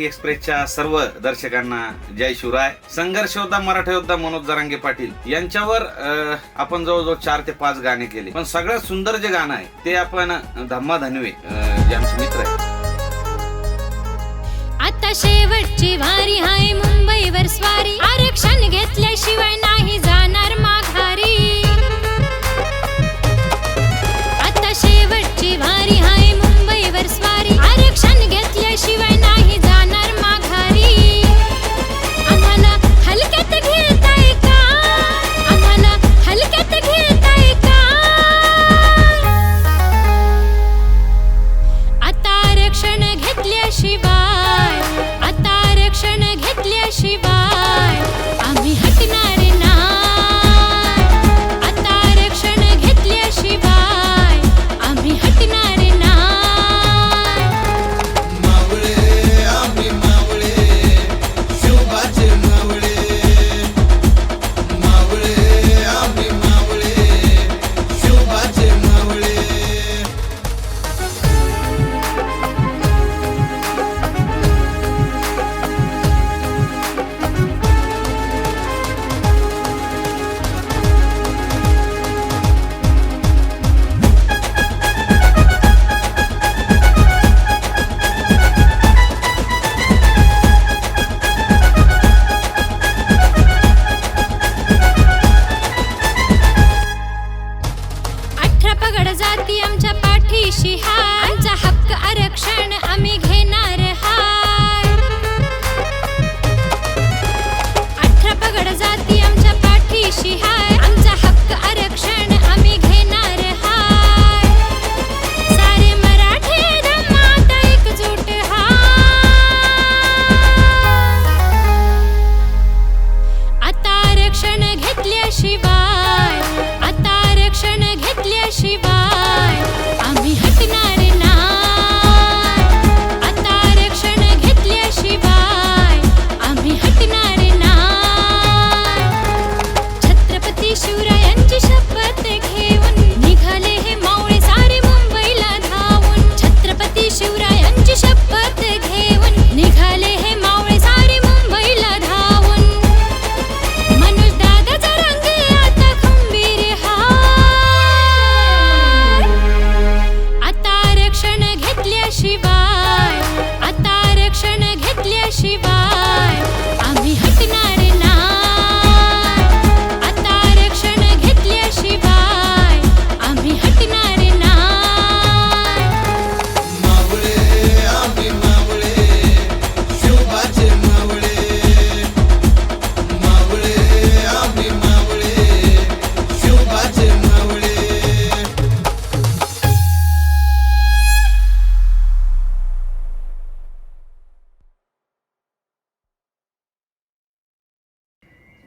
मराठी एक्सप्रेसच्या सर्व दर्शकांना जय शिवराय. संघर्ष योद्धा मराठा योद्धा मनोज जरांगे पाटील यांच्यावर आपण जवळजवळ चार ते पाच गाणे केले. पण सगळ्यात सुंदर जे गाणं आहे ते आपण धम्मा धनवे अं, जे आमचे मित्र आहे आता शेवटची वारी हाय मुंबईवर स्वारी. आरक्षण घे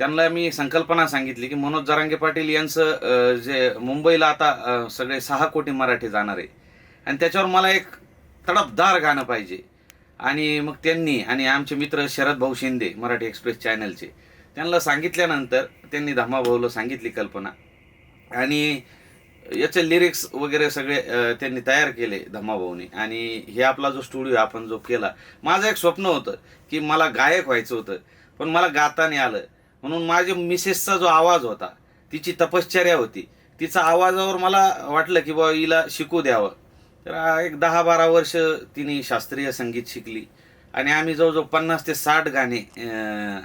त्यांना मी संकल्पना सांगितली की मनोज जरांगे पाटील यांचं जे मुंबईला आता सगळे सहा कोटी मराठी जाणार आहे. आणि त्याच्यावर मला एक तडपदार गाणं पाहिजे. आणि मग त्यांनी आणि आमचे मित्र शरद भाऊ शिंदे मराठी एक्सप्रेस चॅनलचे त्यांना सांगितल्यानंतर त्यांनी धम्माभाऊला सांगितली कल्पना. आणि याचे लिरिक्स वगैरे सगळे त्यांनी तयार केले धम्माभाऊनी आणि हे आपला जो स्टुडिओ आपण जो केला माझं एक स्वप्न होतं की मला गायक व्हायचं होतं. पण मला गाता नाही आलं. म्हणून माझ्या मिसेसचा जो आवाज होता तिची तपश्चर्या होती. तिचा आवाजावर मला वाटलं की बाबा हिला शिकू द्यावं. तर एक दहा बारा वर्ष तिने शास्त्रीय संगीत शिकली. आणि आम्ही जवळजवळ पन्नास ते साठ गाणे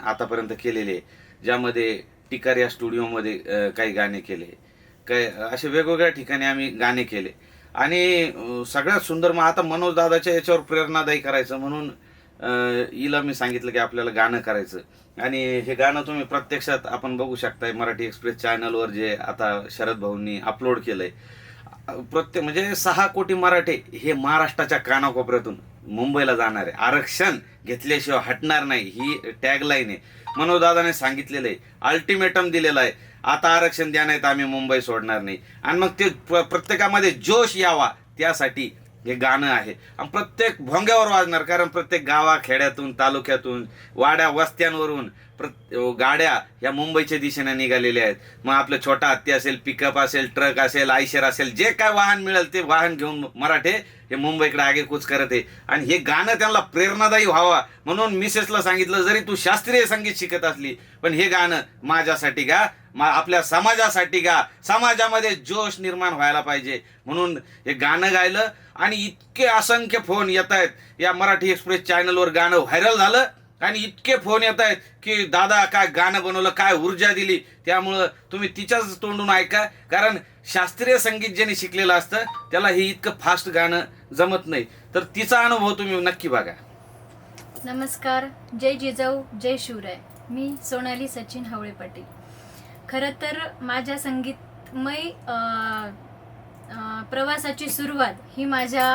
आतापर्यंत केलेले. ज्यामध्ये टिकार या स्टुडिओमध्ये काही गाणे केले. काय असे वेगवेगळ्या ठिकाणी आम्ही गाणे केले. आणि सगळ्यात सुंदर मग आता मनोज दादाच्या याच्यावर प्रेरणादायी करायचं म्हणून हिला मी सांगितलं की आपल्याला गाणं करायचं. आणि हे गाणं तुम्ही प्रत्यक्षात आपण बघू शकताय मराठी एक्सप्रेस चॅनलवर जे आता शरद भाऊंनी अपलोड केलंय. प्रत्येक म्हणजे सहा कोटी मराठे हे महाराष्ट्राच्या कानाकोपऱ्यातून मुंबईला जाणार. आहे आरक्षण घेतल्याशिवाय हटणार नाही ही टॅगलाईन आहे. मनोदादाने सांगितलेलं आहे. अल्टिमेटम दिलेलं आहे. आता आरक्षण द्या नाही तर आम्ही मुंबई सोडणार नाही. आणि मग ते प्रत्येकामध्ये जोश यावा त्यासाठी हे गाणं आहे. आणि प्रत्येक भोंग्यावर वाजणार कारण प्रत्येक गावा खेड्यातून तालुक्यातून वाड्या वस्त्यांवरून प्रत गाड्या या मुंबईच्या दिशेने निघालेल्या आहेत. मग आपलं छोटा हत्ती असेल पिकअप असेल ट्रक असेल आयशर असेल जे काय वाहन मिळेल ते वाहन घेऊन मराठे हे मुंबईकडे आगेकूच करत आहे. आणि हे गाणं त्यांना प्रेरणादायी व्हावा. म्हणून मिसेसला सांगितलं जरी तू शास्त्रीय संगीत शिकत असली पण हे गाणं माझ्यासाठी गा आपल्या समाजासाठी गा समाजामध्ये जोश निर्माण व्हायला पाहिजे. म्हणून हे गाणं गायलं आणि इतके असंख्य फोन येत आहेत. या मराठी एक्सप्रेस चॅनलवर गाणं व्हायरल झालं आणि इतके फोन येत आहेत की दादा काय गाणं बनवलं काय ऊर्जा दिली त्यामुळं तुम्ही तिच्याच तोंडून ऐका. कारण शास्त्रीय संगीत ज्याने शिकलेलं असतं त्याला हे इतकं फास्ट गाणं जमत नाही. तर तिचा अनुभव तुम्ही नक्की बघा. नमस्कार. जय जिजाऊ जय शिवराय. मी सोनाली सचिन हावळे पाटील. खरं तर माझ्या संगीतमय प्रवासाची सुरुवात ही माझ्या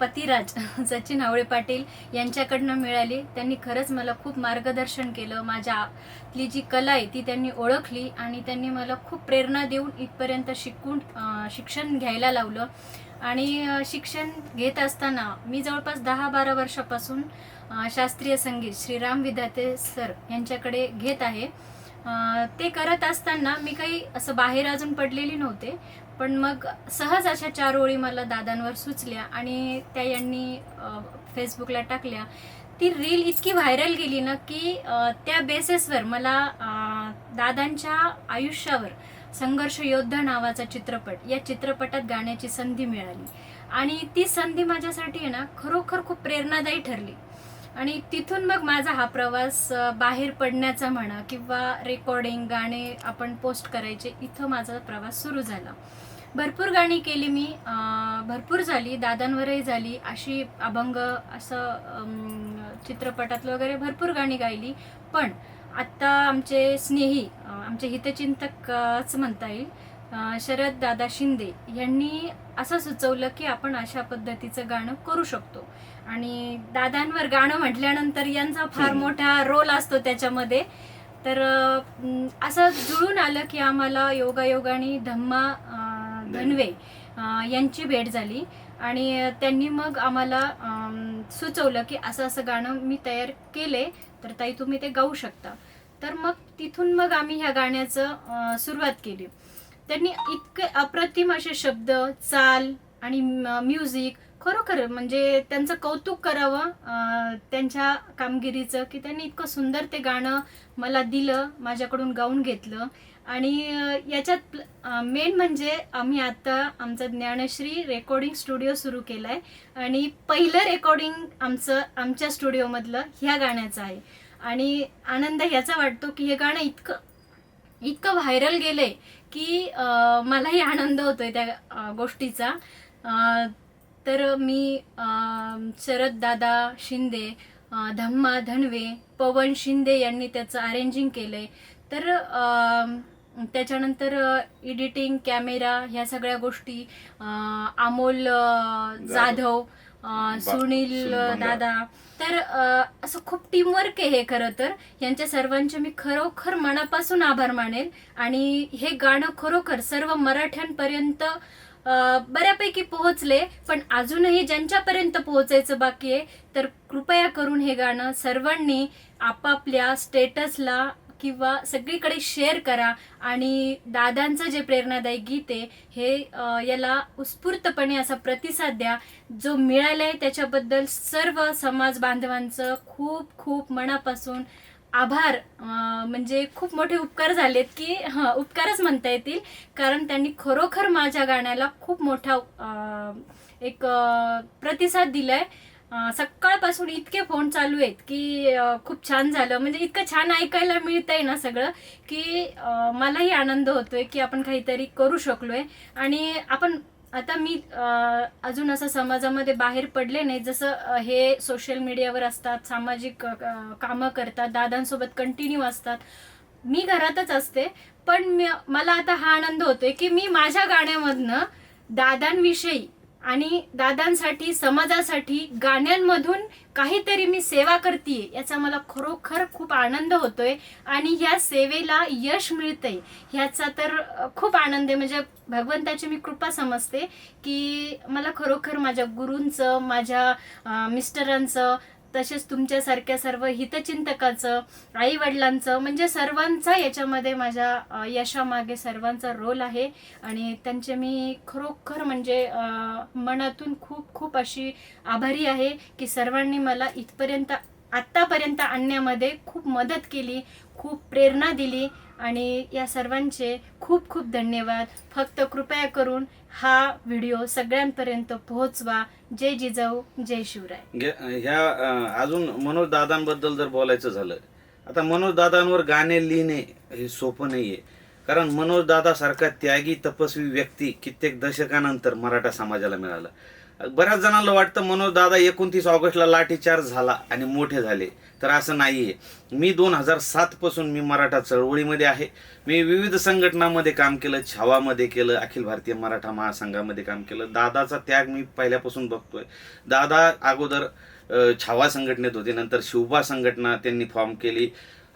पतिराज सचिन आवळे पाटील यांच्याकडनं मिळाली. त्यांनी खरंच मला खूप मार्गदर्शन केलं. माझ्यातली जी कला आहे ती त्यांनी ओळखली आणि त्यांनी मला खूप प्रेरणा देऊन इथपर्यंत शिकून शिक्षण घ्यायला लावलं. आणि शिक्षण घेत असताना मी जवळपास दहा बारा वर्षापासून शास्त्रीय संगीत श्रीराम विधाते सर यांच्याकडे घेत आहे. ते करत असताना मी काही असं बाहेर अजून पडलेली नव्हते. पण मग सहज अशा चार ओळी मला दादांवर सुचल्या आणि त्या यांनी फेसबुकला टाकल्या. ती रील इतकी व्हायरल गेली ना की त्या बेसेसवर मला दादांच्या आयुष्यावर संघर्ष योद्धा नावाचा चित्रपट या चित्रपटात गाण्याची संधी मिळाली. आणि ती संधी माझ्यासाठी आहे ना खरोखर खूप प्रेरणादायी ठरली. आणि तिथून मग माझा हा प्रवास बाहेर पडण्याचा म्हणा किंवा रेकॉर्डिंग गाणे आपण पोस्ट करायचे इथं माझा प्रवास सुरू झाला. भरपूर गाणी केली मी भरपूर झाली दादांवरही झाली अशी अभंग असं चित्रपटातलं वगैरे भरपूर गाणी गायली. पण आत्ता आमचे स्नेही आमचे हितचिंतकच म्हणता येईल शरद दादा शिंदे यांनी असं सुचवलं की आपण अशा पद्धतीचं गाणं करू शकतो. आणि दादांवर गाणं म्हटल्यानंतर यांचा फार. मोठा रोल असतो त्याच्यामध्ये. तर असं जुळून आलं की आम्हाला योगायोगाने धम्मा धनवे यांची भेट झाली. आणि त्यांनी मग आम्हाला सुचवलं की असं असं गाणं मी तयार केले तर ताई तुम्ही ते गाऊ शकता. तर मग तिथून मग आम्ही ह्या गाण्याचं सुरुवात केली. त्यांनी इतके अप्रतिम असे शब्द चाल आणि म्युझिक खरोखर म्हणजे त्यांचं कौतुक करावं त्यांच्या कामगिरीचं की त्यांनी इतकं सुंदर ते गाणं मला दिलं माझ्याकडून गाऊन घेतलं. आणि याच्यात मेन म्हणजे आम्ही आता आमचं ज्ञानश्री रेकॉर्डिंग स्टुडिओ सुरू केला आहे आणि पहिलं रेकॉर्डिंग आमचं आमच्या स्टुडिओमधलं ह्या गाण्याचं आहे. आणि आनंद ह्याचा वाटतो की हे गाणं इतकं इतकं व्हायरल गेलं आहे की मलाही आनंद होतोय त्या गोष्टीचा. तर मी शरद दादा शिंदे धम्मा धनवे पवन शिंदे यांनी त्याचं अरेंजिंग केलंय. तर त्याच्यानंतर एडिटिंग कॅमेरा ह्या सगळ्या गोष्टी अमोल जाधव सुनील. दादा. तर असं खूप टीमवर्क आहे हे खरं तर. यांच्या सर्वांचे मी खरोखर मनापासून आभार मानेल. आणि हे गाणं खरोखर सर्व मराठ्यांपर्यंत बऱ्यापैकी पोहोचले पण अजूनही ज्यांच्यापर्यंत पोहोचायचं बाकी आहे तर कृपया करून हे गाणं सर्वांनी आपापल्या स्टेटसला किंवा सगळीकडे शेअर करा आणि दादांचं जे प्रेरणादायी गीत आहे हे याला उत्स्फूर्तपणे असा प्रतिसाद द्या जो मिळालाय त्याच्याबद्दल सर्व समाज बांधवांचं खूप खूप मनापासून आभार. म्हणजे खूप मोठे उपकार झालेत की हां उपकारच म्हणता येतील. कारण त्यांनी खरोखर माझ्या गाण्याला खूप मोठा एक प्रतिसाद दिलाय. सकाळपासून इतके फोन चालू आहेत की खूप छान झालं. म्हणजे इतकं छान ऐकायला मिळतंय ना सगळं की मलाही आनंद होतोय की आपण काहीतरी करू शकलोय. आणि आपण आता मी अजून असं समाजामध्ये बाहेर पडले नाही. जसं हे सोशल मीडियावर असतात सामाजिक कामं करतात दादांसोबत कंटिन्यू असतात. मी घरातच असते पण मला आता हा आनंद होतोय की मी माझ्या गाण्यामधनं दादांविषयी आणि दादांसाठी समाजासाठी गाण्यांमधून काहीतरी मी सेवा करते याचा मला खरोखर खूप आनंद होतोय. आणि ह्या सेवेला यश मिळतंय ह्याचा तर खूप आनंद आहे. म्हणजे भगवंताची मी कृपा समजते की मला खरोखर माझ्या गुरूंचं माझ्या मिस्टरांचं तसेच तुमच्यासारख्या सर्व हितचिंतकाचं आई वडिलांचं म्हणजे सर्वांचा याच्यामध्ये माझ्या यशामागे सर्वांचा रोल आहे. आणि त्यांचे मी खरोखर म्हणजे मनातून खूप खूप अशी आभारी आहे की सर्वांनी मला इथपर्यंत आत्तापर्यंत आणण्यामध्ये खूप मदत केली खूप प्रेरणा दिली आणि या सर्वांचे खूप खूप धन्यवाद. फक्त कृपया करून हा व्हिडिओ सगळ्यांपर्यंत पोहोचवा. जय जिजाऊ जय शिवराय. ह्या अजून मनोज दादांबद्दल जर बोलायचं झालं आता मनोज दादांवर गाणे लिहिणे हे सोपं नाहीये. कारण मनोज दादासारखा त्यागी तपस्वी व्यक्ती कित्येक दशकानंतर मराठा समाजाला मिळाला. बऱ्याच जणांना वाटतं मनोज दादा एकोणतीस ऑगस्टला लाठीचार्ज झाला आणि मोठे झाले. तर असं नाही आहे मी दोन हजार सातपासून मी मराठा चळवळीमध्ये आहे. मी विविध संघटनामध्ये काम केलं छावामध्ये केलं अखिल भारतीय मराठा महासंघामध्ये काम केलं. दादाचा त्याग मी पहिल्यापासून बघतोय. दादा अगोदर छावा संघटनेत होते. नंतर शिवबा संघटना त्यांनी फॉर्म केली.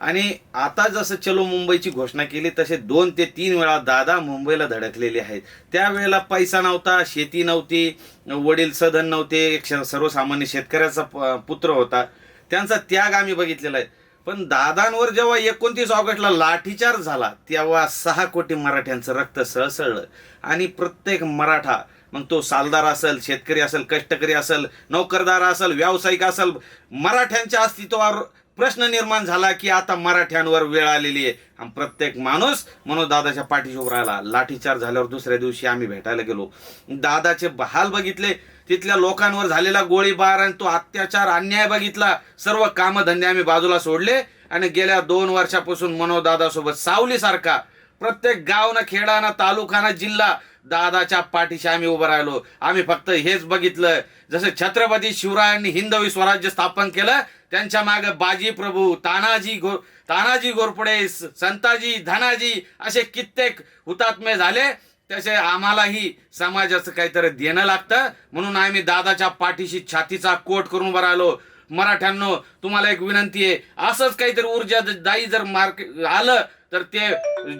आणि आता जसं चलो मुंबईची घोषणा केली तसे दोन ते तीन वेळा दादा मुंबईला धडकलेले आहेत. त्यावेळेला पैसा नव्हता शेती नव्हती वडील सदन नव्हते एक श- सर्वसामान्य शेतकऱ्याचा प- पुत्र होता. त्यांचा त्याग आम्ही बघितलेला आहे. पण दादांवर जेव्हा एकोणतीस ऑगस्टला लाठीचार्ज झाला तेव्हा सहा कोटी मराठ्यांचं रक्त सळसळलं. आणि प्रत्येक मराठा मग तो सालदार असेल शेतकरी असेल कष्टकरी असेल नोकरदार असेल व्यावसायिक असेल मराठ्यांच्या अस्तित्वावर प्रश्न निर्माण झाला की आता मराठ्यांवर वेळ आलेली आहे. आणि प्रत्येक माणूस म्हणून दादाच्या पाठीशी उभा राहिला. लाठीचार झाल्यावर दुसऱ्या दिवशी आम्ही भेटायला गेलो. दादाचे बहाल बघितले. तिथल्या लोकांवर झालेला गोळीबार आणि तो अत्याचार अन्याय बघितला. सर्व कामधंदे आम्ही बाजूला सोडले. आणि गेल्या दोन वर्षापासून मनोदादासोबत सावलीसारखा प्रत्येक गाव ना खेडा ना तालुका ना जिल्हा दादाच्या पाठीशी आम्ही उभं राहिलो. आम्ही फक्त हेच बघितलं. जसं छत्रपती शिवरायांनी हिंदवी स्वराज्य स्थापन केलं त्यांच्या मागे बाजी प्रभू तानाजी गो तानाजी गोरपडे संताजी धनाजी असे कित्येक हुतात्मे झाले. तसे आम्हालाही समाजाचं काहीतरी देणं लागतं. म्हणून आम्ही दादाच्या पाठीशी छातीचा कोट करून उभं राहिलो. मराठ्यांनो तुम्हाला एक विनंती आहे असंच काहीतरी ऊर्जा दाई जर मार्केट आलं तर ते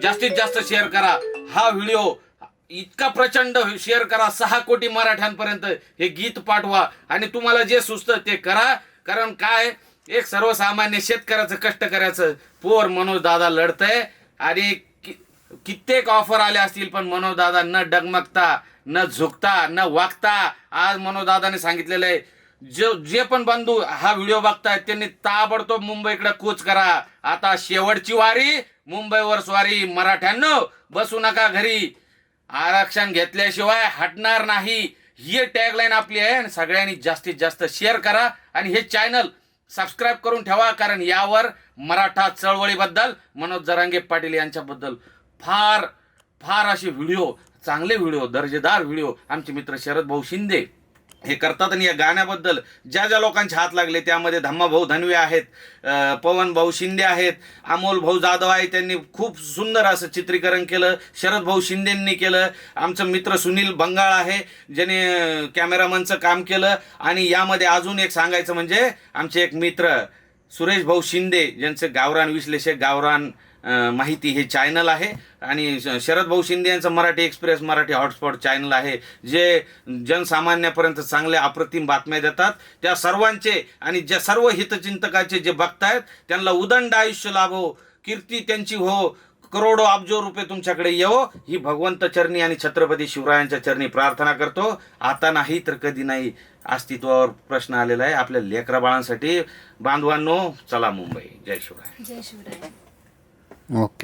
जास्तीत जास्त शेअर करा. हा व्हिडिओ इतका प्रचंड शेअर करा. सहा कोटी मराठ्यांपर्यंत हे गीत पाठवा. आणि तुम्हाला जे सुचतं ते करा. कारण काय? एक सर्वसामान्य शेतकऱ्याचं कष्ट करायचं पोर मनोज दादा लढतंय आणि कि- कित्येक ऑफर आले असतील पण मनोज दादा न डगमगता न झुकता न वागता आज मनोज दादाने सांगितलेलं आहे जे जे पण बंधू हा व्हिडिओ बघतायत त्यांनी ताबडतोब मुंबईकडे कूच करा. आता शेवटची वारी मुंबईवर स्वारी मराठ्यांनो बसू नका घरी. आरक्षण घेतल्याशिवाय हटणार नाही. ही टॅगलाईन आपली आहे आणि सगळ्यांनी जास्तीत जास्त शेअर करा आणि हे चॅनल सबस्क्राईब करून ठेवा कारण यावर मराठा चळवळीबद्दल मनोज जरांगे पाटील यांच्याबद्दल फार फार असे व्हिडिओ चांगले व्हिडिओ दर्जेदार व्हिडिओ आमचे मित्र शरद भाऊ शिंदे हे करतात आणि या गाण्याबद्दल ज्या ज्या लोकांचे हात लागले त्यामध्ये धम्मा भाऊ धनवे आहेत पवन भाऊ शिंदे आहेत अमोल भाऊ जाधव आहे त्यांनी खूप सुंदर असं चित्रीकरण केलं शरद भाऊ शिंदेंनी केलं आमचं मित्र सुनील बंगाळ आहे ज्याने कॅमेरामनचं काम केलं आणि यामध्ये अजून एक सांगायचं म्हणजे आमचे एक मित्र सुरेश भाऊ शिंदे ज्यांचे गावरान विश्लेषक गावरान माहिती हे चॅनल आहे. आणि श- शरद भाऊ शिंदे यांचं Marathi Express Marathi hotspot channel आहे जे जनसामान्यापर्यंत चांगल्या अप्रतिम बातम्या देतात. त्या सर्वांचे आणि ज्या सर्व हितचिंतकाचे जे बघतायत त्यांना उदंड आयुष्य लाभो कीर्ती त्यांची हो करोडो अब्जो रुपये तुमच्याकडे येवो ही भगवंत चरणी आणि छत्रपती शिवरायांच्या चरणी प्रार्थना करतो. आता नाही तर कधी नाही अस्तित्वावर प्रश्न आलेला आहे आपल्या लेकरा बाळांसाठी. बांधवांनो चला मुंबई. जय शिवराय. जय शिवराय. ഓക്കെ